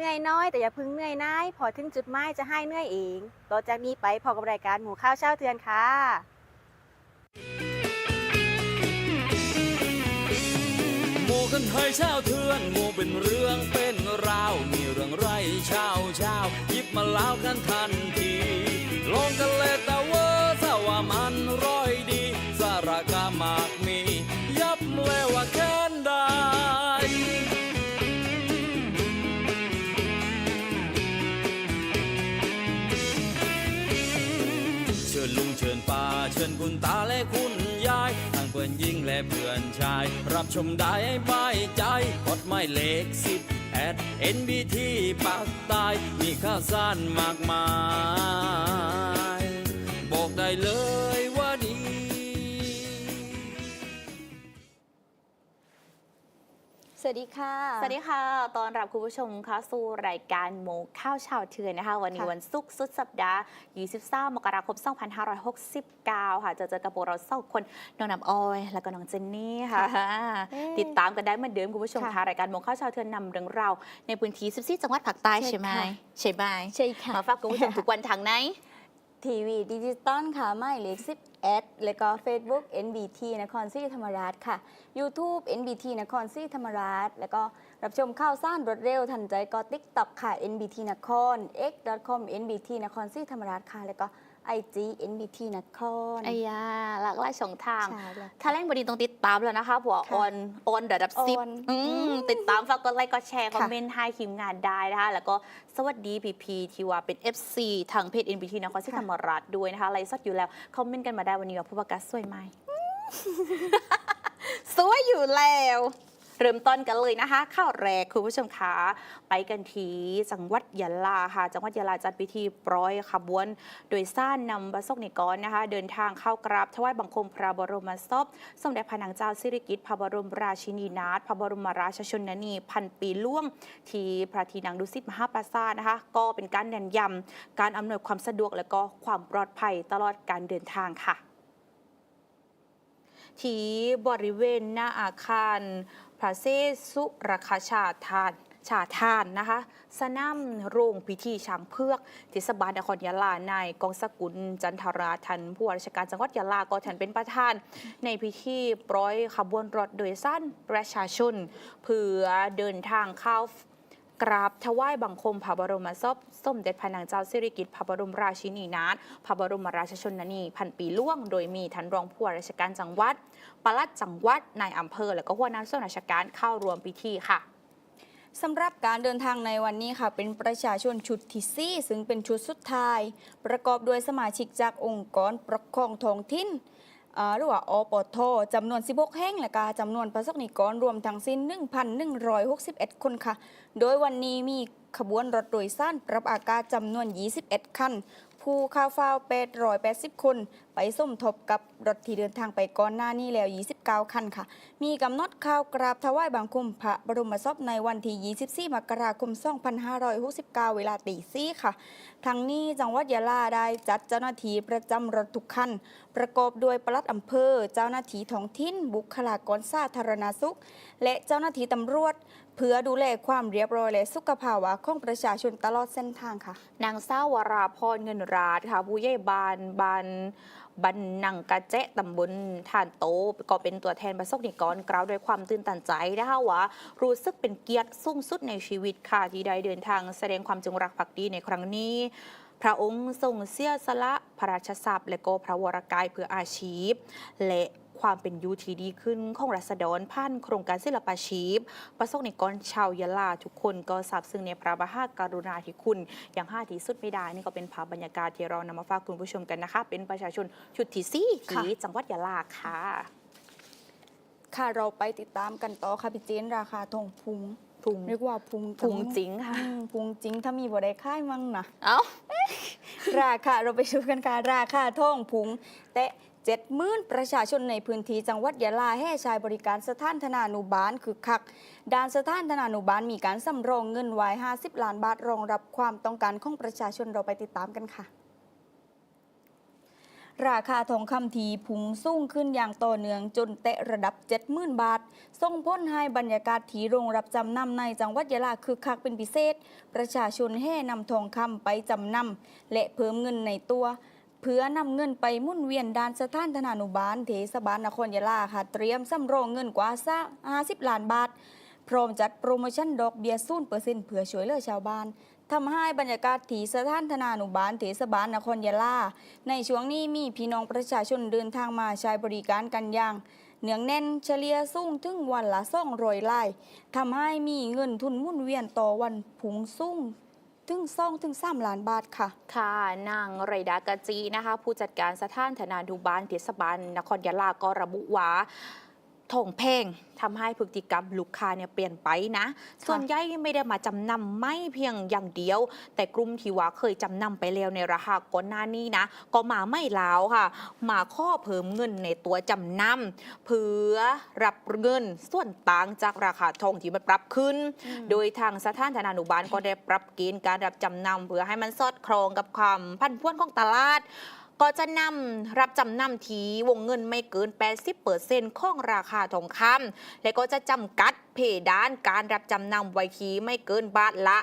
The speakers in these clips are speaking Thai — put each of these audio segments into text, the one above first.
เหนื่อยน้อยแต่อย่าพึ่งเหนื่อยนายพอถึงจุดหมายจะให้เหนื่อยเองต่อจากนี้ไปพอกับรายการหมูข้าวเช้าเทือนค่ะหมูกันให้เช้าเทือนหมูเป็นเรื่องเป็นราวมีเรื่องไรเช้าเช้าหยิบมาเล่ากันทันทีลงกันเลยแต่ว่าสว่ามันร้อยดี สาระกามากมี ยับเลยว่าแค้นได้ ชิญคุณตาและคุณยายทั้งเพื่อนหญิงและเพื่อนชาย รับชมได้ไม่ใจกดไม่เลขสิบแอดเอ็นบีทีปากใตายมีข้าวสารมากมาย บอกได้เลย สวัสดีค่ะ สวัสดีค่ะ ตอนรับคุณผู้ชมเข้าสู่รายการโมงข้าวเชาวเทือนนะคะ วันนี้ค่ะวันศุกร์สุดสัปดาห์23มกราคม 2569 ค่ะ จะเจอกับพวกเราสองคน น้องน้ำอ้อย แล้วก็น้องเจนนี่ค่ะเอ๊ะติดตามกันได้เหมือนเดิมคุณผู้ชมค่ะค่ะรายการโมงข้าวเชาวเทือนนำเรื่องราวในพื้นที่14จังหวัดภาคใต้ใช่ใช่ไหมค่ะใช่ไหมใช่ค่ะ มาฝากคุณผู้ชมทุกวันทางไหนทีวีดิจิตอลค่ะไม่เล็กสิบ แอดแล้วก็ Facebook NBT นครศรีธรรมราชค่ะ YouTube NBT นครศรีธรรมราช แล้วก็รับชมข่าวสารรวดเร็วทันใจก็ TikTok ค่ะ NBT นคร x.com NBT นครศรีธรรมราชค่ะ แล้วก็ IG NBT นคร ไอ้ยาหลากหลายช่องทาง ใช่แล้ว ถ้าเล่นบดีต้องติดตามแล้วนะคะผัวค่ะออนออนระดับสิบออนอืมติดตามฝากกดไลค์กดแชร์ คค่ะ อมเมนต์ให้ทีมงานได้นะคะ แล้วก็สวัสดีพีพีที่ว่าเป็น FC ทางเพจ NBT นครศรีค่ะธรรมราชด้วยนะคะไลฟ์สดอยู่แล้ว คอมเมนต์กันมาได้วันนี้ว่าผู้ประกาศสวยไหม สวยอยู่แล้ว เริ่มต้นกันเลยนะคะข่าวแรกคุณผู้ชมคะไปกันที่จังหวัดยะลาค่ะ จังหวัดยะลาจัดพิธีโปรยขบวน โดยสร้างนำประสกนิกรนะคะ เดินทางเข้ากราบถวายบังคมพระบรมศพสมเด็จพระนางเจ้าสิริกิติ์พระบรมราชินีนาถพระบรมราชชนนีพันปีล่วง ที่พระที่นางดุสิตมหาปราสาทนะคะ ก็เป็นการเน้นย้ำการอำนวยความสะดวกและก็ความปลอดภัยตลอดการเดินทางค่ะที่บริเวณหน้าอาคาร พระเซสุรคาชาทานชาทานนะคะสนามโรงพิธีช้างเพือกเทศบาลนครยะลานายกองสกุลจันทราทันผู้ว่าราชการจังหวัดยะลาก็ทันเป็นประธาน ในพิธีปล้อยขบวนรถโดยสั้นประชาชน เพื่อเดินทางเข้า กราบถวายบังคมพระบรมศพสมเด็จพระนางเจ้าสิริกิติ์พระบรมราชินีนาถพระบรมราชชนนีพันปีล่วง โดยมีท่านรองผู้ว่าราชการจังหวัดปลัดจังหวัดนายอำเภอและก็หัวหน้าส่วนราชการเข้าร่วมพิธีค่ะสำหรับการเดินทางในวันนี้ค่ะ เป็นประชาชนชุดที่สี่ซึ่งเป็นชุดสุดท้าย ประกอบด้วยสมาชิกจากองค์กรปกครองท้องถิ่น หรือว่าอปทจำนวน 16 แห่งและกาจำนวนประสบนิกรรวมทั้งสิ้น 1,161 คนค่ะ โดยวันนี้มีขบวนรถโดยสารปรับอากาศจำนวน 21 คัน ผู้ข้าวฟ้าว880 คน ไปส้มทบกับรถที่เดินทางไปก่อนหน้านี้แล้ว 29 คันค่ะ มีกำหนดข่าวกราบถวายบังคมพระบรมศพในวันที่ 24 มกราคม 2569 เวลาตีสี่ค่ะ ทั้งนี้จังหวัดยะลาได้จัดเจ้าหน้าที่ประจำรถทุกคัน ประกอบด้วยปลัดอำเภอ เจ้าหน้าที่ท้องถิ่น บุคลากรสาธารณสุข และเจ้าหน้าที่ตำรวจเพื่อดูแลความเรียบร้อยและสุขภาวะของประชาชนตลอดเส้นทางค่ะ นางสาววราพรเงินราชค่ะ ผู้ใหญ่บ้านบาน บันนังกะเจ๊ตำบลทานโต ก็เป็นตัวแทนประสบนิกรกล่าวด้วยความตื่นตันใจนะคะว่ารู้สึกเป็นเกียรติสูงสุดในชีวิตค่ะที่ได้เดินทางแสดงความจงรักภักดีในครั้งนี้พระองค์ทรงเสียสละพระราชทรัพย์และก็พระวรกายเพื่ออาชีพ และ ความเป็นอยูที่ดีขึ้นของรัษฎรผ่านโครงการศิลปาชีพ ประสบนิกรชาวยะลา ทุกคนก็ซาบซึ้งในพระมหากรุณาธิคุณ อย่างห้าที่สุดไม่ได้ นี่ก็เป็นภาพบรรยากาศที่เรานำมาฝากคุณผู้ชมกันนะคะ เป็นประชาชนชุดที่สี่ที่จังหวัดยะลาค่ะ ค่ะเราไปติดตามกันต่อค่ะพี่เจนราคาทองพุงพุงเรียกว่าพุงพุงจริงค่ะอืมพุงจริงถ้ามีบ่ได้ค่ายมั่งนะเอ้าราคาเราไปดูกันค่ะราคาท่องพุงแต่ เจ็ดหมื่นประชาชนในพื้นที่จังหวัดยะลาให้ใช้บริการสถานธนานุบาลคือคัก ด้านสถานธนานุบาลมีการสำรองเงินไว้50 ล้านบาทรองรับความต้องการของประชาชนเราไปติดตามกันค่ะราคาทองคำทีพุงสูงขึ้นอย่างต่อเนื่องจนแตะระดับ 70,000 บาท ส่งผลให้บรรยากาศที่โรงรับจำนำในจังหวัดยะลาคึกคักเป็นพิเศษ ประชาชนแห่นำทองคำไปจำนำและเพิ่มเงินในตัว เพื่อนำเงินไปมุ่นเวียนด้านสถานธนานุบาลเทศบาลนครยะลาค่ะ เตรียมสำรองเงินกว่าซะ50ล้านบาท พร้อมจัดโปรโมชั่นดอกเบี้ยศูนเปอร์เซ็นต์เพื่อช่วยเหลือชาวบ้านทำให้บรรยากาศที่สถานธนานุบาลเทศบาลนครยะลาในช่วงนี้มีพี่น้องประชาชนเดินทางมาใช้บริการกันอย่างเนืองแน่นเฉลี่ยสูงถึงวันละซ่องรอยลายทำให้มีเงินทุนมุ่นเวียนต่อวันผุงสูง ถึงซ่องถึงสามล้านบาทค่ะ ค่ะ นางไรดากะจีนะคะ ผู้จัดการสถานธนาดูบาลเทศบาลนครยะลาก็ระบุว่า ทองแพงทำให้พฤติกรรมลูกค้าเนี่ยเปลี่ยนไปนะ ส่วนใหญ่ไม่ได้มาจำนำไม่เพียงอย่างเดียว แต่กลุ่มที่ว่าเคยจำนำไปแล้วในราคาก่อนหน้านี้นะ ก็มาไม่ลาวค่ะ มาข้อเพิ่มเงินในตัวจำนำเพื่อรับเงินส่วนต่างจากราคาทองที่มันปรับขึ้น โดยทางสถานธนานุบาลก็ได้ปรับเกณฑ์การรับจำนำเพื่อให้มันสอดคล้องกับความพันพวนของตลาด ก็จะนำรับจำนำทีวงเงินไม่เกิน 80%ของราคาทองคำและก็จะจำกัดเพดานการรับจำนำไว้ทีไม่เกินบาทละ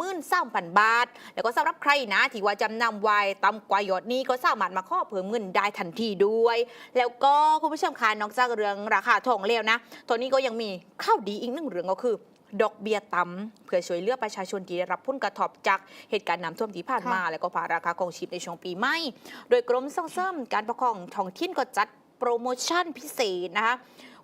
53,000 บาท แล้วก็สำหรับใครนะที่ว่าจำนำไว้ต่ำกว่ายอดนี้ก็สามารถมาข้อเพิ่มเงินได้ทันทีด้วย แล้วก็คุณผู้ชมคะนอกจากเรื่องราคาทองแล้วนะตอนนี้ก็ยังมีข้าวดีอีกหนึ่งเรื่องก็คือ ดอกเบี้ยต่ำเพื่อช่วยเหลือประชาชนที่ได้รับผลกระทบจากเหตุการณ์น้ำท่วมที่ผ่านมา แล้วก็ภาราคาของชีพในช่วงปีใหม่ โดยกรมส่งเสริมการปกครองท้องถิ่นก็จัดโปรโมชั่นพิเศษนะคะ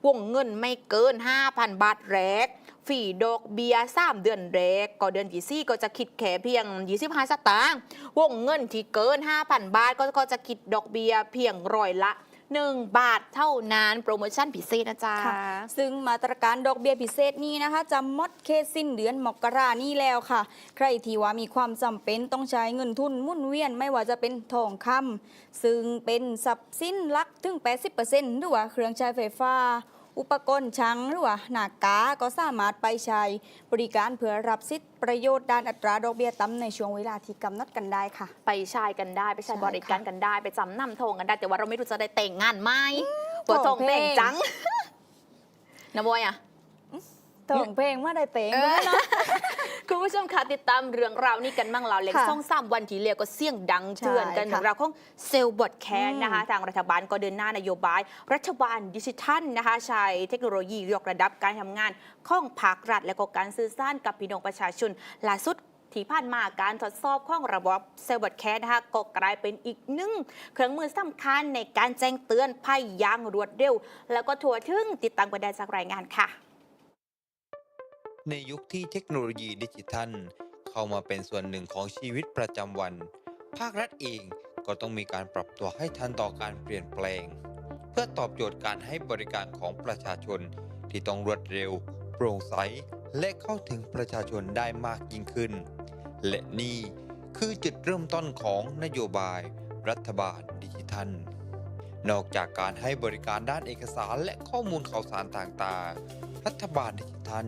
วงเงินไม่เกิน 5,000 บาทแรกฟรีดอกเบีย3เดือนแรก ก็เดือนที่สี่ก็จะคิดแค่เพียง 25 สตางค์วงเงินที่เกิน 5,000 บาทก็ก็จะคิดดอกเบียเพียงร้อยละ 1 บาทเท่านั้นโปรโมชั่นพิเศษนะจ๊ะค่ะซึ่งมาตรการดอกเบี้ยพิเศษนี้นะคะ จะหมดเคสสิ้นเดือนมกรานี้แล้วค่ะ ใครที่ว่ามีความจำเป็นต้องใช้เงินทุนหมุ่นเวียนไม่ว่าจะเป็นทองคำซึ่งเป็นทรัพย์สินหลักถึง 80%หรือว่าเครื่องใช้ไฟฟ้า อุปกรณ์ช่างหรือว่าหน้ากาก็สามารถไปใช้บริการเพื่อรับสิทธิประโยชน์ด้านอัตราดอกเบี้ยต่ำในช่วงเวลาที่กำหนดกันได้ค่ะ ไปใช้กันได้ไปใช้ใช่บริการค่ะกันได้ไปจำนำทงกันได้ แต่ว่าเราไม่รู้จะได้แต่งงานไหมหัวททอองงเพลแต่งงจังนะบอยอะทองเพลงเมื่อได้เต็งเออเนาะ คุณผู้ชมคะติดตามเรื่องราวนี้กันบ้างเราเล็กค่ะซ่องสามวันที่เรียกก็เสี่ยงดังใช่เตือนกันค่ะเรื่องราวของเซลล์บอดแคสอืม นะคะทางรัฐบาลก็เดินหน้านโยบาย รัฐบาลดิจิทัลนะคะใช้เทคโนโลยียกระดับการทำงานของภาครัฐ และก็การสื่อสารกับพี่น้องประชาชนล่าสุดที่ผ่านมาการทดสอบของระบบเซลล์บอดแคสนะคะก็กลายเป็นอีกหนึ่งเครื่องมือสำคัญในการแจ้งเตือนภัยอย่างรวดเร็ว แล้วก็ทั่วถึงติดตามกันได้จากรายงานค่ะ ในยุคที่เทคโนโลยีดิจิทัล เข้ามาเป็นส่วนหนึ่งของชีวิตประจำวัน ภาครัฐเองก็ต้องมีการปรับตัวให้ทันต่อการเปลี่ยนแปลง เพื่อตอบโจทย์การให้บริการของประชาชนที่ต้องรวดเร็ว โปร่งใส และเข้าถึงประชาชนได้มากยิ่งขึ้น และนี่คือจุดเริ่มต้นของนโยบาย รัฐบาลดิจิทัล นอกจากการให้บริการด้านเอกสารและข้อมูลข่าวสารต่างๆ รัฐบาลดิจิทัล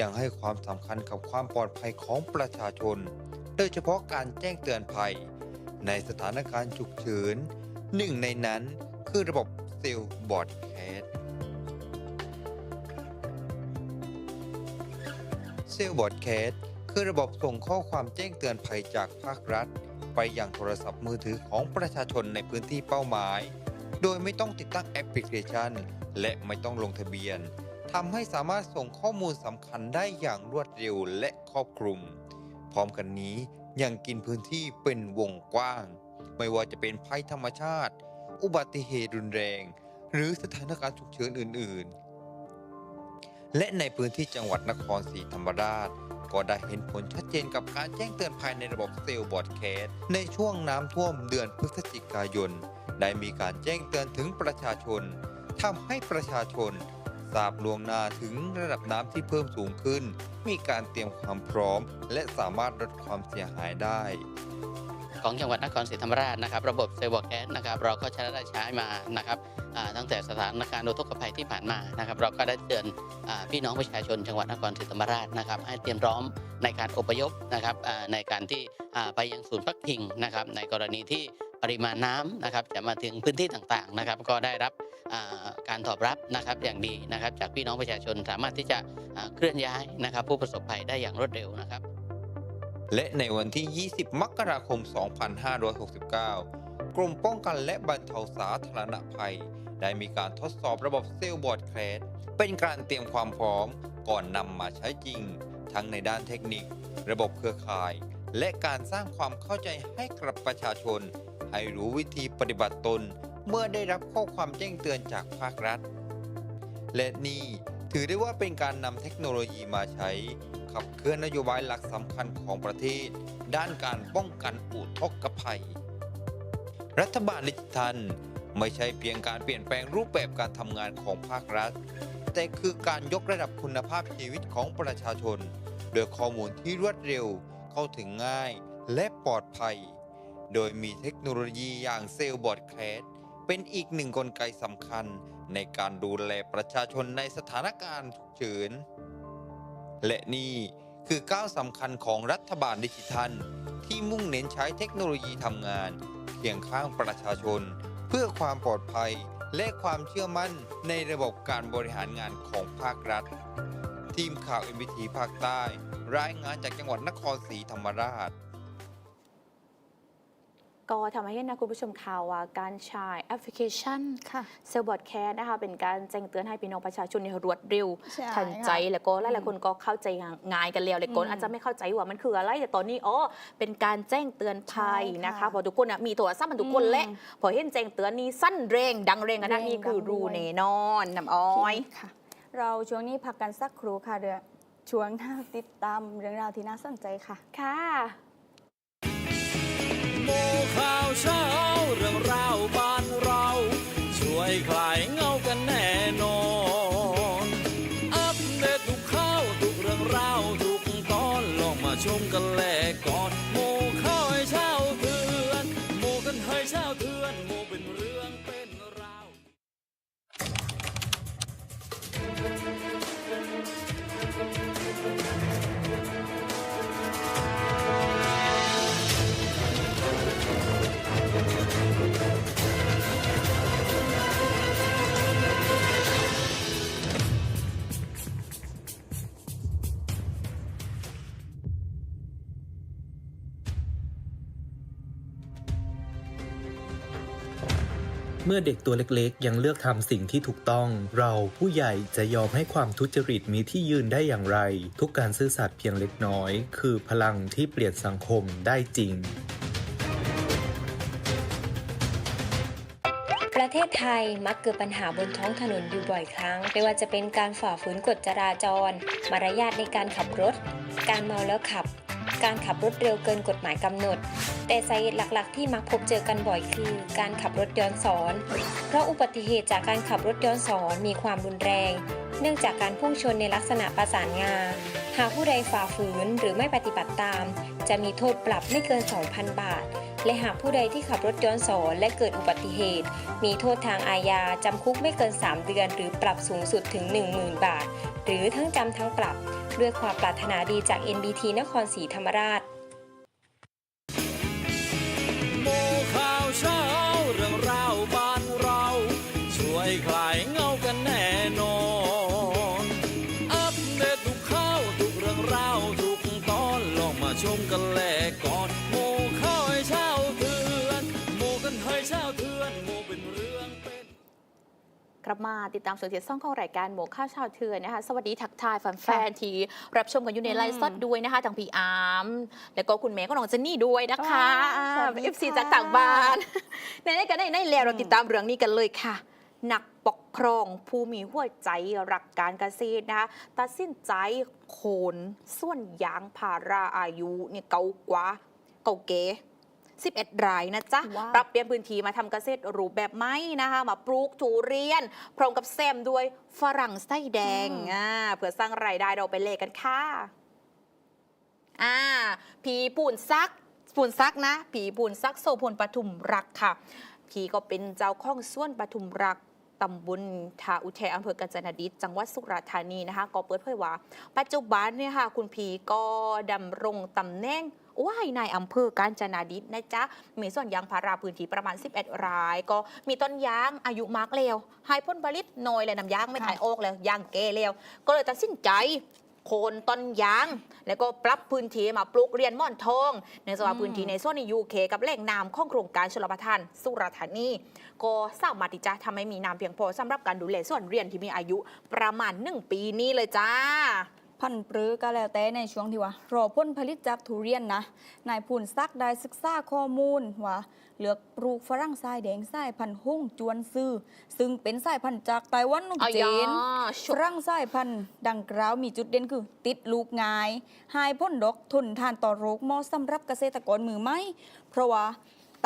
ยังให้ความสำคัญกับความปลอดภัยของประชาชน โดยเฉพาะการแจ้งเตือนภัย ในสถานการณ์ฉุกเฉินหนึ่งในนั้นคือระบบเซลล์บอร์ดแคสเซลล์บอร์ดแคสคือระบบส่งข้อความแจ้งเตือนภัยจากภาครัฐ ไปยังโทรศัพท์มือถือของประชาชนในพื้นที่เป้าหมาย โดยไม่ต้องติดตั้งแอปพลิเคชัน และไม่ต้องลงทะเบียน ทำให้สามารถส่งข้อมูลสำคัญได้อย่างรวดเร็วและครอบคลุม พร้อมกันนี้ยังกินพื้นที่เป็นวงกว้าง ไม่ว่าจะเป็นภัยธรรมชาติ อุบัติเหตุรุนแรง หรือสถานการณ์ฉุกเฉินอื่น ๆ และในพื้นที่จังหวัดนครศรีธรรมราช ก็ได้เห็นผลชัดเจนกับการแจ้งเตือนภายในระบบเซลล์บอร์ดแคสในช่วงน้ำท่วมเดือนพฤศจิกายน ได้มีการแจ้งเตือนถึงประชาชนทำให้ประชาชน ทราบล่วงหน้าถึงระดับน้ำที่เพิ่มสูงขึ้น มีการเตรียมความพร้อม และสามารถลดความเสียหายได้ ของจังหวัดนครศรีธรรมราชนะครับ ระบบเซลล์แก๊สนะครับ เราก็ใช้ได้ใช้มานะครับตั้งแต่สถานการณ์อุทกภัยที่ผ่านมานะครับ เราก็ได้เตือนพี่น้องประชาชนจังหวัดนครศรีธรรมราชนะครับ ให้เตรียมพร้อมในการอพยพนะครับในการที่ไปยังศูนย์พักพิงนะครับ ในกรณีที่ ปริมาณน้ำนะครับจะมาถึงพื้นที่ต่างๆนะครับ ก็ได้รับการตอบรับนะครับอย่างดีนะครับ จากพี่น้องประชาชนสามารถที่จะเคลื่อนย้ายนะครับ ผู้ประสบภัยได้อย่างรวดเร็วนะครับ และในวันที่ 20 มกราคม 2569 กรมป้องกันและบรรเทาสาธารณภัย ได้มีการทดสอบระบบเซลล์บอร์ดแคลสเป็นการเตรียมความพร้อมก่อนนำมาใช้จริง ทั้งในด้านเทคนิค ระบบเครือข่าย และการสร้างความเข้าใจให้กับประชาชน ให้รู้วิธีปฏิบัติตนเมื่อได้รับข้อความแจ้งเตือนจากภาครัฐ และนี่ถือได้ว่าเป็นการนำเทคโนโลยีมาใช้ ขับเคลื่อนนโยบายหลักสำคัญของประเทศ ด้านการป้องกันอุทกภัย รัฐบาลดิจิทัลไม่ใช่เพียงการเปลี่ยนแปลงรูปแบบการทำงานของภาครัฐ แต่คือการยกระดับคุณภาพชีวิตของประชาชน โดยข้อมูลที่รวดเร็วเข้าถึงง่ายและปลอดภัย โดยมีเทคโนโลยีอย่างเซลล์บอร์ดแคสเป็นอีกหนึ่งกลไกสำคัญในการดูแลประชาชนในสถานการณ์ฉุกเฉิน และนี่คือก้าวสำคัญของรัฐบาลดิจิทัล ที่มุ่งเน้นใช้เทคโนโลยีทำงานเคียงข้างประชาชน เพื่อความปลอดภัยและความเชื่อมั่นในระบบการบริหารงานของภาครัฐ ทีมข่าว MBT ภาคใต้ รายงานจากจังหวัดนครศรีธรรมราช ก็ทำให้เห็นนะคุณผู้ชมข่าวว่าการใช้แอปพลิเคชันค่ะ เซลบอร์ดแคสนะคะเป็นการแจ้งเตือนให้พี่น้องประชาชนเนี่ยรวดเร็ว ใช่ทันใจค่ะแล้วก็หลายๆคนก็เข้าใจง่ายกันแล้วเลยคนอืมอาจจะไม่เข้าใจว่ามันคืออะไรแต่ตอนนี้อ๋อเป็นการแจ้งเตือนภัยใช่ค่ะนะคะเพอทุกคนอะมีโทรศัพท์มันทุกคนแหละอืมพอเห็นแจ้งเตือนนี้สั้นเร่ง ดังเร่งกันนะเร่งนี่คือดังรูด้วยเนนอนน้ำอ้อย ค่ะ เราช่วงนี้พักกันสักครู่ค่ะเดี๋ยวช่วงหน้าติดตามเรื่องราวที่น่าสนใจค่ะ ค่ะ โมข่าวเช้าเรื่องราวบ้านเรา ช่วยคลาย เมื่อเด็กตัวเล็กๆ ยังเลือกทำสิ่งที่ถูกต้อง เราผู้ใหญ่จะยอมให้ความทุจริตมีที่ยืนได้อย่างไร ทุกการซื่อสัตย์เพียงเล็กน้อย คือพลังที่เปลี่ยนสังคมได้จริงประเทศไทยมักเกิดปัญหาบนท้องถนนอยู่บ่อยครั้ง ไม่ว่าจะเป็นการฝ่าฝืนกฎจราจร มารยาทในการขับรถ การเมาแล้วขับ การขับรถเร็วเกินกฎหมายกำหนด แต่สาเหตุหลักๆ ที่มักพบเจอกันบ่อยคือ การขับรถย้อนสอน เพราะอุบัติเหตุจากการขับรถย้อนสอนมีความรุนแรง เนื่องจากการพุ่งชนในลักษณะประสานงา หากผู้ใดฝ่าฝืนหรือไม่ปฏิบัติตาม จะมีโทษปรับไม่เกิน 2,000 บาท และหากผู้ใดที่ขับรถย้อนสอนและเกิดอุบัติเหตุ มีโทษทางอาญาจำคุกไม่เกิน 3 เดือน หรือปรับสูงสุดถึง 10,000 บาท หรือทั้งจำทั้งปรับ ด้วยความปรารถนาดีจาก NBT นครศรีธรรมราช กลับมาติดตามส่วนที่ซ่องของรายการหมกข้าวชาวเทือนนะคะ สวัสดีทักทายแฟนๆที่รับชมกันอยู่ในไลฟ์สดด้วยนะคะทางพีอาร์มแล้วก็คุณแม่ก็น้องเจนนี่ด้วยนะคะว้าวสวัสดีเอฟซีค่ะจากต่างบ้านในในกันในในแล้วเราติดตามเรื่องนี้กันเลยค่ะหนักปกครองผู้มีหัวใจรักการเกษตรนะคะตัดสินใจโคนส่วนยางพาราอายุเนี่ยเก่ากว่าเก่าเก๋ 11 รายนะจ๊ะ ว้าวปรับเปลี่ยนพื้นที่มาทำเกษตรรูปแบบไม้นะคะ มาปลูกทุเรียน พร้อมกับแซมด้วยฝรั่งไส้แดงอืม อ่าเพื่อสร้างรายได้เราไปเลกันค่ะ อ่าผีปูนซักปูนซักนะ ผีปูนซักโซพลปทุมรักค่ะ ผีก็เป็นเจ้าข้องส่วนปทุมรักตำบลทาอุเทอำเภอกาญจนดิตจังหวัดสุราษฎร์ธานีนะคะ ก็เปิดเผยว่า ปัจจุบันเนี่ยค่ะ คุณผีก็ดำรงตำแหน่ง ว่ายในอำเภอกาญจนาดิษฐ์นะจ๊ะมีส่วนยางพาราพื้นที่ประมาณ 11 ราย ก็มีต้นยางอายุมากแล้วให้พ้นผลิตน้อยเลยน้ำยางไม่ถ่ายออกแล้วยางแก่แล้วก็เลยตัดสินใจโคนต้นยาง แล้วก็ปรับพื้นที่มาปลูกเรียนม่อนทองในสภาพพื้นที่ในส่วนในยูเคกับแหล่งน้ำของโครงการชลประทาน สุราษฎร์ธานี ก็สามารถที่จะทำให้มีน้ำเพียงพอสำหรับการดูแลส่วนเรียนที่มีอายุประมาณ 1 ปีนี้เลยจ้า พันธุ์ปรือก็แล้วแต่ในช่วงที่ว่ารอผลผลิตจากทุเรียนนะนายพูนซักได้ศึกษาข้อมูลว่าเลือกปลูกฝรั่งทรายแดงสายพันธุ์หุ่งจวนซื่อ ซึ่งเป็นสายพันธุ์จากไต้หวันนุ่มอ๋อเจนชุฝรั่งสายพันธุ์ดังกล่าวมีจุดเด่นคือ ติดลูกง่ายหายพ้นดอกทนทานต่อโรคเหมาะสำหรับเกษตรกรมือใหม่เพราะว่า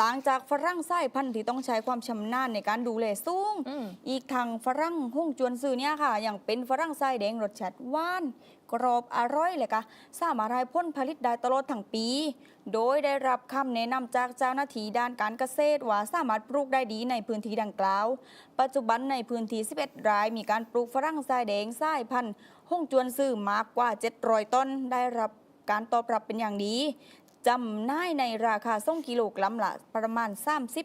ต่างจากฝรั่งสายพันธุ์ที่ต้องใช้ความชำนาญในการดูแลสูงอืมอีกทางฝรั่งหุ่งจวนซื่อเนี่ยค่ะ อย่างเป็นฝรั่งทรายแดงรสชาติหวาน กรอบอร่อยเลยค่ะสามารถให้พ้นผลิตได้ตลอดทั้งปี โดยได้รับคำแนะนำจากเจ้าหน้าที่ด้านการเกษตรว่าสามารถปลูกได้ดีในพื้นที่ดังกล่าว ปัจจุบันในพื้นที่ 11 ราย มีการปลูกฝรั่งทรายแดงสายพันธุ์หุ่งจวนซื่อมากกว่า 700 ต้น ได้รับการตอบรับเป็นอย่างดีจำหน่ายในราคาส่งกิโลกรัมละประมาณ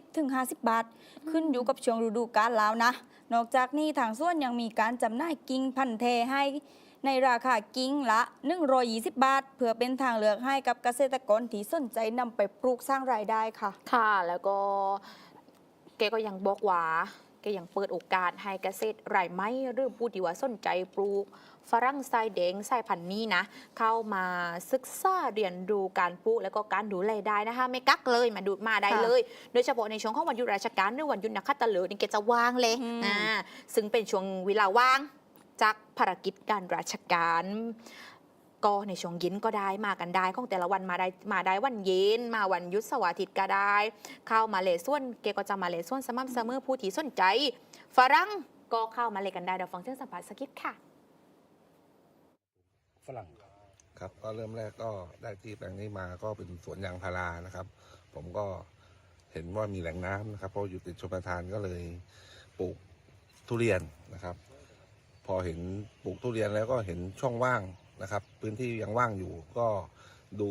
30-50 บาท ขึ้นอยู่กับช่วงฤดูกาลแล้วนะ นอกจากนี้ทางส่วนยังมีการจำหน่ายกิ่งพันธุ์แทให้ ในราคากิ่งละ120 บาท เพื่อเป็นทางเลือกให้กับเกษตรกรที่สนใจนำไปปลูกสร้างรายได้ค่ะ ค่ะ แล้วก็แกก็ยังบอกว่าแกยังเปิดโอกาสให้เกษตรรายไม้หรือผู้ที่ว่าสนใจปลูกฝรั่งไซแดงไซพันธุ์นี้นะ เข้ามาศึกษาเรียนรู้การปลูกแล้วก็การดูแลได้นะคะ ไม่กักเลยมาดูมาได้ค่ะเลย โดยเฉพาะในช่วงของวันหยุดราชการหรือวันหยุดนักขัตฤกษ์นี่แกจะว่างเลยอืมอ่าซึ่งเป็นช่วงเวลาว่าง จากภารกิจการราชการ ก็ในช่วงเย็นก็ได้มากันได้ของแต่ละวันมาได้มาได้วันเย็น มาวันหยุดเสาร์อาทิตย์ก็ได้ เข้ามาเลส่วนเกก็จะมาเลส่วนสม่ำเสมอผู้ที่สนใจฝรั่งก็เข้ามาเลกันได้เดี๋ยวฟังเสียงสัมภาษณ์สักนิดค่ะฝรั่งครับก็เริ่มแรกก็ได้ที่แปลงนี้มาก็เป็นสวนยางพารานะครับ ผมก็เห็นว่ามีแหล่งน้ำนะครับ เพราะอยู่ติดชมประทานก็เลยปลูกทุเรียนนะครับ พอเห็นปลูกทุเรียนแล้วก็เห็นช่องว่างนะครับ พื้นที่ยังว่างอยู่ก็ดู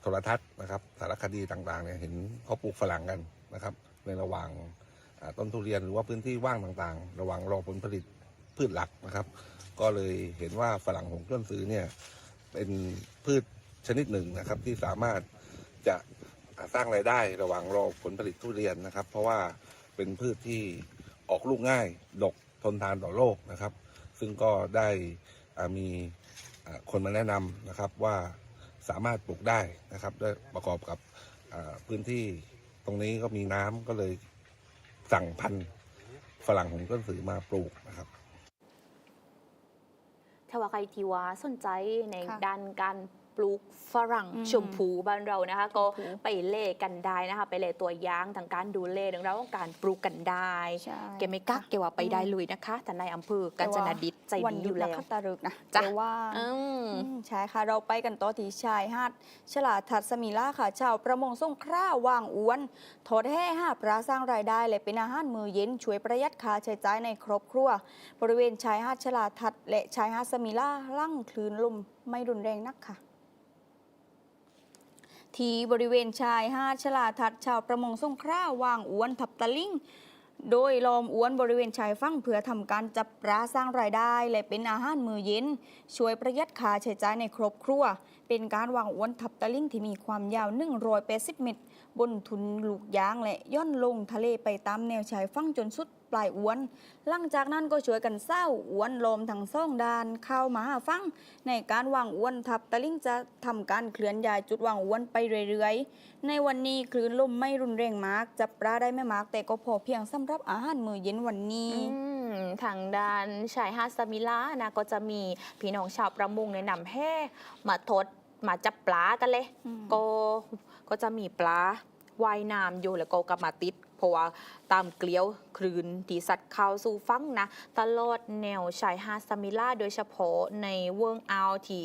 โทรทัศน์นะครับสารคดีต่างๆเนี่ยเห็นเขาปลูกฝรั่งกันนะครับ ในระหว่างต้นทุเรียนหรือว่าพื้นที่ว่างต่างๆ ระหว่างรอผลผลิตพืชหลักนะครับ ก็เลยเห็นว่าฝรั่งหงต้นซื้อเนี่ยเป็นพืชชนิดหนึ่งนะครับที่สามารถจะสร้างรายได้ระหว่างรอผลผลิตทุเรียนนะครับ เพราะว่าเป็นพืชที่ออกลูกง่าย ดกทนทานต่อโรคนะครับ ซึ่งก็ได้อ่ามีอ่าคนมาแนะนำนะครับว่าสามารถปลูกได้นะครับด้วยประกอบกับอ่าพื้นที่ตรงนี้ก็มีน้ำก็เลยสั่งพันธุ์ฝรั่งหงต้นสือมาปลูกนะครับถ้าว่าใครที่ว่าสนใจในค่ะด้านการป ลูกฝรั่งอืมชมพูบ้านเรานะคะ ก็ชมพูไปเล่กันได้นะคะ ไปเล่ตัวอย่างทางการดูแลเรื่องราวของการปลูกกันได้ใช่แกไม่กักแกว่าไปได้เลยนะคะแต่ในายอำเภอกาญจนดิษฐ์ใจวันดีหอยุดยู่นัแล้กวขัตฤกษ์นะจ้ะแต่ว่าอืมอืมใช่ค่ะเราไปกันต่อที่ชายหาดฉลาดทัดสมีล่าค่ะ ชาวประมงส่งคร่าวางอ้วนถอดแห่ห้าปลาสร้างรายได้และเป็นอาหารมือเย็นช่วยประหยัดค่าใช้จ่ายในครอบครัว บริเวณชายหาดฉลาดทัดและชายหาดสมีล่าลั่งคลื่นลมไม่รุนแรงนักค่ะ ที่บริเวณชายหาดฉลาทัดชาวประมงส่งคราวางอ้วนทับตะลิ่ง โดยล้อมอ้วนบริเวณชายฝั่งเพื่อทำการจับปลาสร้างรายได้ และเป็นอาหารมือเย็น ช่วยประหยัดค่าใช้จ่ายในครอบครัว เป็นการวางอ้วนทับตะลิ่งที่มีความยาว180เมตร บนทุนลูกยางและย่อนลงทะเลไปตามแนวชายฝั่งจนสุด ปลายอ้วน หลังจากนั้นก็ช่วยกันเศร้าอ้วนลมทั้งสองด้านเข้ามาหาฝั่งในการวางอ้วนทับตะลิ่งจะทำการเคลื่อนย้ายจุดวางอ้วนไปเรื่อยๆ ในวันนี้คลื่นลมไม่รุนแรงมาก จับปลาได้ไม่มาก แต่ก็พอเพียงสำหรับอาหารมื้อเย็นวันนี้อืมทางด้านชายหาดสมิลานะก็จะมีพี่น้องชาวประมงในยนำแห่มาทดมาจับปลากันเลยอืมก็ก็จะมีปลาว่ายน้ำอยู่แล้วก็กลับมาติดเพราะว่า ตามเกลียวคลื่นตีสัตว์เข้าสู่ฟังนะ ตลอดแนวชายหาดสมิล่าโดยเฉพาะในเวิงอาวที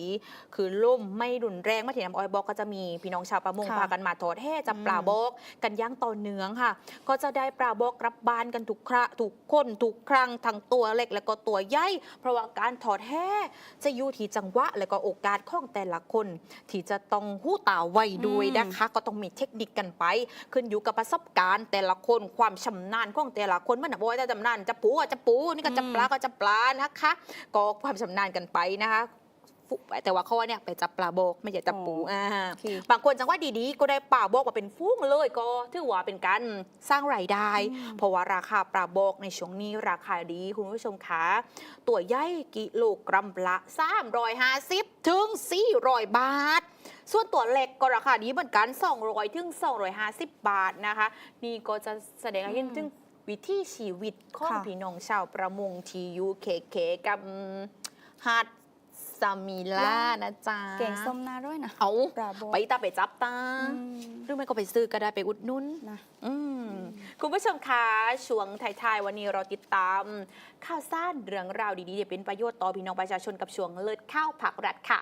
คือล่มไม่รุนแรงมาที่น้ำออยบอกก็จะมีพี่น้องชาวประมงค่ะพากันมาทอดแห่จับปลาบอกกันย่างต่อเนืองค่ะ ก็จะได้ปลาบอกรับบ้านกันทุกคระทุกคนทุกครั้งทั้งตัวเล็กและก็ตัวใหญ่เพราะว่าการถอดแห่จะอยู่ที่จังหวะและก็โอกาสของแต่ละคน ที่จะต้องหู้ตาไวด้วยนะคะ ก็ต้องมีเทคนิคกันไป ขึ้นอยู่กับประสบการณ์ แต่ละคนความชำนาญของแต่ละคนมันนะบอยแต่ชำนาญจะปูก็จะปูนี่ก็จะปลาก็จะปลานะคะ ก็ความชำนาญกันไปนะคะฟุแต่ว่าเขาเนี่ยไปจับปลาโบกไม่ใช่จับปูอ๋ออ่อ่าโอเคบางคนจังว่าดีๆ ก็ได้ปลาโบกมาเป็นฟุ้งเลยก็ถือว่าเป็นการสร้างรายได้ เพราะว่าราคาปลาโบกในช่วงนี้ราคาดีคุณผู้ชมคะตัวใหญ่กิโลกรัมละ350ถึง400 บาท ส่วนตัวเล็กก็ราคาดีเหมือนกัน 200 ถึง 250 บาทนะคะ นี่ก็จะแสดงให้เห็นถึงวิถีชีวิตของค่ะ พี่น้องชาวประมงที่อยู่เคเคกับหาดซามิล่านะจ๊ะแกงส้มหน้าด้วยนะ เอาปลาโบไปตาไปจับตา อืมหรือไม่ก็ไปซื้อก็ได้ไปอุดหนุน นะ อืมคุณผู้ชมคะช่วงท้ายๆวันนี้เราติดตาม ข่าวสารเรื่องราวดีๆที่เป็นประโยชน์ต่อพี่น้องประชาชนกับช่วงเลิศข้าวผักรัฐค่ะ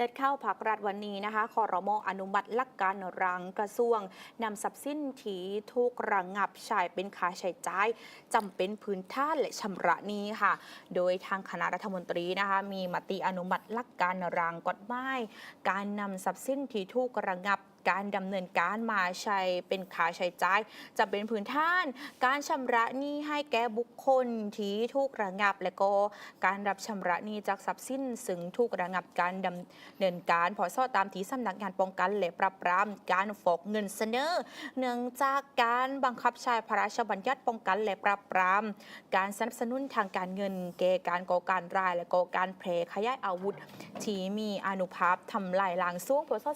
เล็ดเข้าผักรัฐวันนี้นะคะคอรมออนุมัติหลักการรังกระทรวงนำทรัพย์สินทีทุกระงงับใช้เป็นค่าใช้จ่ายจำเป็นพื้นท่านและชำระนี้ค่ะ โดยทางคณะรัฐมนตรีนะคะมีมติอนุมัติหลักการรังกฎหมายการนำทรัพย์สินทีทุกระงงับ การดำเนินการมาใช้เป็นค่าใช้จ่าย จะเป็นพื้นท่าน การชำระหนี้ให้แก่บุคคลที่ถูกระงับ และก็การรับชำระหนี้จากทรัพย์สินซึ่งถูกระงับการดำเนินการพอสอตามที่สำนักงานป้องกันและปราบปรามการฟอกเงินเสนอ เนื่องจากการบังคับใช้พระราชบัญญัติป้องกันและปราบปราม การสนับสนุนทางการเงินแก่การก่อการร้าย และก่อการแพร่ขยายอาวุธที่มีอนุภาพทำลายล้างช่วงพศ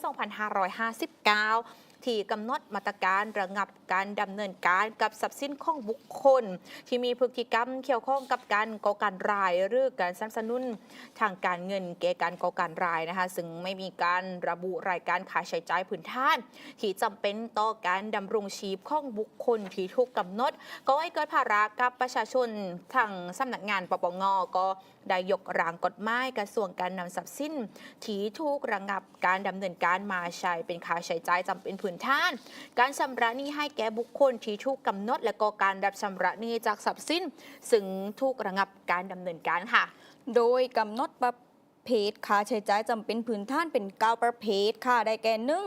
九 ที่กำหนดมาตรการระงับการดำเนินการกับทรัพย์สินของบุคคล ที่มีพฤติกรรมเกี่ยวข้องกับการก่อการร้ายหรือการสนับสนุนทางการเงินแก่การก่อการร้ายนะคะซึ่งไม่มีการระบุรายการค่าใช้จ่ายพื้นฐาน ที่จำเป็นต่อการดำรงชีพของบุคคลที่ถูกกำหนด ก็ให้เกิดภาระกับประชาชนทางสำนักงานปปงก็ได้ยกร่างกฎหมายกระทรวงการนำทรัพย์สินที่ถูกระงับการดำเนินการมาใช้เป็นค่าใช้จ่ายจำเป็นพื้นฐาน การชำระหนี้ให้แก่บุคคลที่ถูกกำหนด และก็การรับชำระหนี้จากทรัพย์สินซึ่งถูกระงับการดำเนินการค่ะ โดยกำหนดประเภทค่าใช้จ่ายจำเป็นพื้นฐานเป็นเกาประเภทค่ะได้แก่หนึ่ง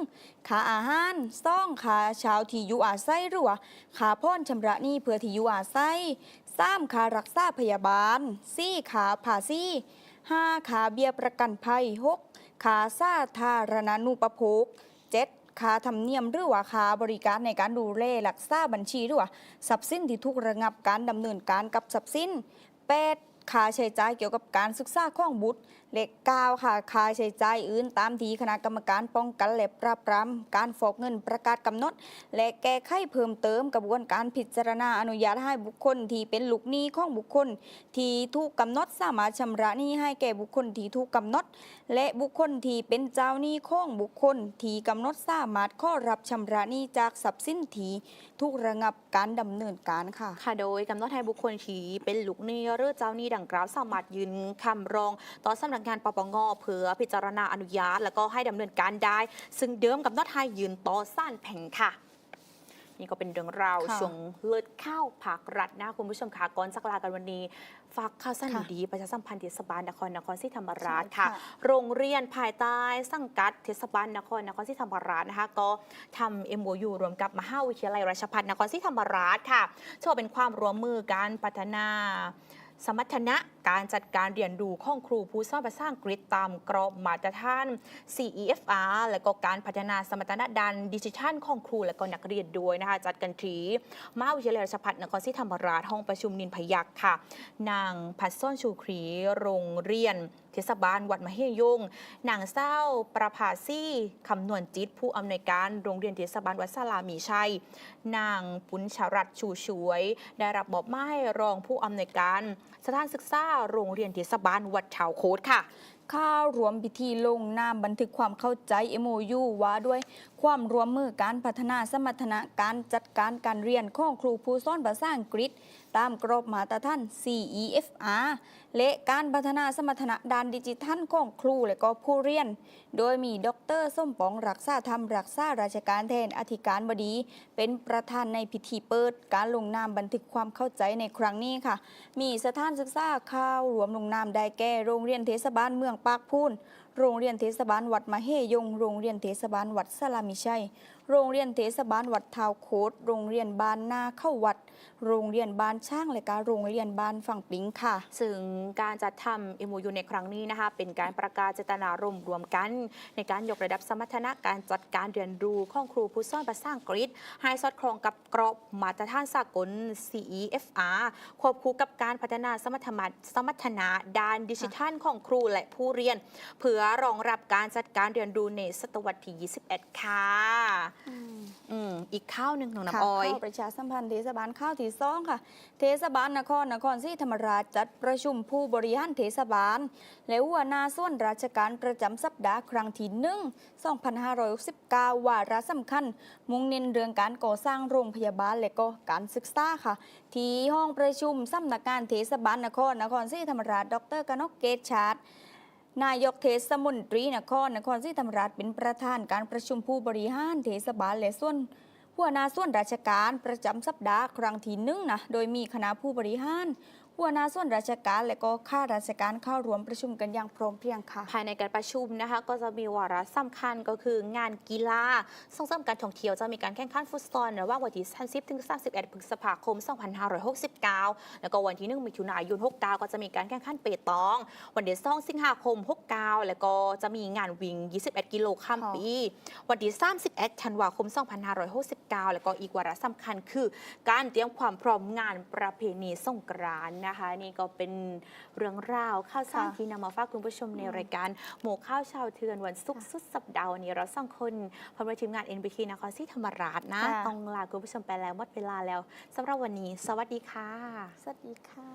ค่าอาหารซ่องค่าเช้าที่อยู่อาศัยหรือว่าค่าพ่อนชำระหนี้เพื่อที่อยู่อาศัยสามค่ารักษาพยาบาลสี่ค่าภาษีห้าค่าเบี้ยประกันภัยหกค่าสาธารณูปโภค ค่าธรรมเนียมหรือว่าค่าบริการในการดูแลรักษาบัญชีหรือว่าทรัพย์สินที่ถูกระงับการดำเนินการกับทรัพย์สิน 8 ค่าใช้จ่ายเกี่ยวกับการศึกษาของบุตรเลข9ค่ะ ค่าใช้จ่ายอื่นตามที่คณะกรรมการป้องกันและปราบปรามการฟอกเงินประกาศกำหนด และแก้ไขเพิ่มเติมกระบวนการพิจารณาอนุญาตให้บุคคลที่เป็นลูกหนี้ของบุคคล ที่ถูกกำหนดสามารถชำระหนี้ให้แก่บุคคลที่ถูกกำหนด และบุคคลที่เป็นเจ้าหนี้ของบุคคลที่กำหนดสามารถข้อรับชำระหนี้จากทรัพย์สินที่ถูกระงับการดำเนินการค่ะ ค่ะโดยกำหนดให้บุคคลที่เป็นลูกหนี้หรือเจ้าหนี้ดังกล่าวสามารถยืนคำร้องต่อสำนักงานปปงเพื่อพิจารณาอนุญาต แล้วก็ให้ดำเนินการได้ ซึ่งเดิมกำหนดให้ยืนต่อส้านแผงค่ะ นี่ก็เป็นเรื่องราวค่ะช่วงเลิศข้าวผักรัฐนะคุณผู้ชมค่ะก่อนสักลากันวันนี้ฝากข่าวสั้นค่ะดีๆประชาสัมพันธ์เทศบาลนครนครศรีธรรมราชใช่ค่ะค่ะ โรงเรียนภายใต้สังกัดเทศบาลนครนครศรีธรรมราชนะคะก็ทำ MOU รวมกับมหาวิทยาลัยราชภัฏนครศรีธรรมราชค่ะเชื่อว่าเป็นความร่วมมือการพัฒนา สมรรถนะการจัดการเรียนรู้ของครูผู้สอนภาษาอังกฤษตามกรอบมาตรฐาน CEFR และก็การพัฒนาสมรรถนะด้านดิจิทัลของครูและก็นักเรียนด้วยนะคะจัดกันทีมหาวิทยาลัยราชภัฏนครศรีธรรมราชห้องประชุมนินพยักษ์ค่ะ นางพัดซ่อนชูครีโรงเรียน ททศบาลวัดมะเฮยงนางเศร้าประภาซี่คำนวณจิต ผู้อำนวยการโรงเรียนเทศบาลวัดสลามีชัย นางปุญชรัตชูช่วย ได้รับบอบไม้รองผู้อำนวยการ สถานศึกษาโรงเรียนเทศบาลวัดเถาโคดค่ะข้ารวมพิธีลงนามบันทึกความเข้าใจ MOU ว่าด้วยความร่วมมือการพัฒนาสมรรถนะการจัดการการเรียนของครูผู้สอนภาษาอังกฤษ ตามกรอบมาตรฐาน CEFR และการพัฒนาสมรรถนะด้านดิจิทัลของครูและก็ผู้เรียน โดยมีดรส้มปองรักษาธรรมรักษาราชการแทนอธิการบดี เป็นประธานในพิธีเปิด การลงนามบันทึกความเข้าใจในครั้งนี้ค่ะ มีสถานศึกษาข้าวรวมลงนามได้แก่โรงเรียนเทศบาลเมืองปากพูน โรงเรียนเทศบาลวัดมาเฮยง โรงเรียนเทศบาลวัดสลามิชัย โรงเรียนเทศบาลวัดทาวโคดโรงเรียนบ้านนาเข้าวัด โรงเรียนบ้านช่างและก็โรงเรียนบ้านฝั่งปิงค่ะ ซึ่งการจัดทำ MOU ในครั้งนี้นะคะเป็นการประกาศเจตนารมณ์รวมกัน ในการยกระดับสมรรถนะการจัดการเรียนรู้ของครูผู้สอนภาษาอังกฤษให้สอดคล้องกับกรอบมาตรฐานสากล CEFR ควบคู่กับการพัฒนาสมรรถนะสมรรถนะด้านดิจิทัลของครูและผู้เรียน เพื่อรองรับการจัดการเรียนรู้ในศตวรรษที่ 21 ค่ะอืมอีกข้าวหนึ่งของค่ะน้ำอ้อยเข้าประชาสัมพันธ์เทศบาลข้าวที่สองค่ะ เทศบาลนครนครศรีธรรมราชจัดประชุมผู้บริหารเทศบาล และหัวหน้าส่วนราชการประจำสัปดาห์ครั้งที่หนึ่ง2569วาระสำคัญ มุ่งเน้นเรื่องการก่อสร้างโรงพยาบาลและก็การศึกษาค่ะ ที่ห้องประชุมสำนักงานเทศบาลนครนครศรีธรรมราช ดรกนกเกตชาติ นายกเทศมนตรีนครนครศรีธรรมราชเป็นประธานการประชุมผู้บริหารเทศบาลและส่วนหัวหน้าส่วนราชการประจำสัปดาห์ครั้งที่หนึ่งนะ โดยมีคณะผู้บริหาร หัวหน้าส่วนราชการและก็ข้าราชการเข้าร่วมประชุมกันอย่างพร้อมเพรียงค่ะ ภายในการประชุมนะคะก็จะมีวาระสำคัญก็คืองานกีฬาส่งเสริมการท่องเที่ยวจะมีการแข่งขันฟุตซอลระหว่างวันที่30ถึง31พฤษภาคม 2569 แล้วก็วันที่ 1 มิถุนายน 69 ก็จะมีการแข่งขันเปตอง วันที่2สิงหาคม 69 แล้วก็จะมีงานวิ่ง 21 กิโลข้ามปี วันที่31ธันวาคม 2569 แล้วก็อีกวาระสำคัญคือ การเตรียมความพร้อมงานประเพณีสงกรานต์นะคะ นี่ก็เป็นเรื่องราวข่าวสารค่ะที่นำมาฝากคุณผู้ชมในรายการหมูข้าวชาวเทือนวันศุกร์สุดสัปดาห์วันนี้เราสองคนพร้อมด้วยทีมงาน NBT นครศรีธรรมราชนะค่ะ ต้องลาคุณผู้ชมไปแล้วหมดเวลาแล้วสำหรับวันนี้ สวัสดีค่ะ สวัสดีค่ะ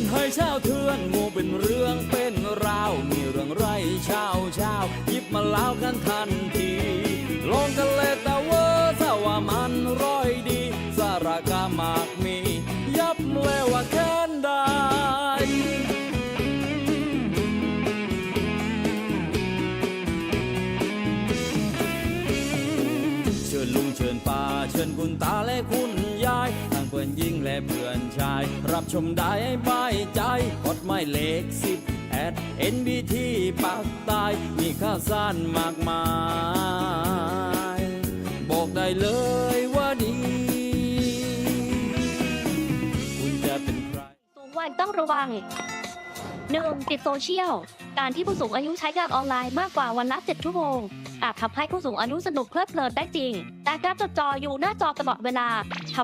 หมู่กันให้ชาวเทือนหมู่เป็นเรื่องเป็นราวมีเรื่องไรชาวชาวหยิบมาเล่ากันทันทีลงกันเลยแต่เว่าถ้าว่ามันร้อยดี สารกามากมี ยับเลยว่าแค้นได้เชิญลุงเชิญป้าเชิญคุณตาและคุณ อนหญิงและเพื่อนชาย รับชมได้บายใจกดไม่เลขสิบแอด NBT ปากตาย มีข่าวสารมากมาย บอกได้เลยว่าดี คุณจะเป็นใคร สูงวัยต้องระวัง 1. ติดโซเชียล การที่ผู้สูงอายุใช้งานออนไลน์มากกว่าวันละ7ชั่วโมง อาจทำให้ผู้สูงอายุสนุกเพลิดเพลินได้จริง แต่การจดจ่ออยู่หน้าจอตลอดเวลาทำ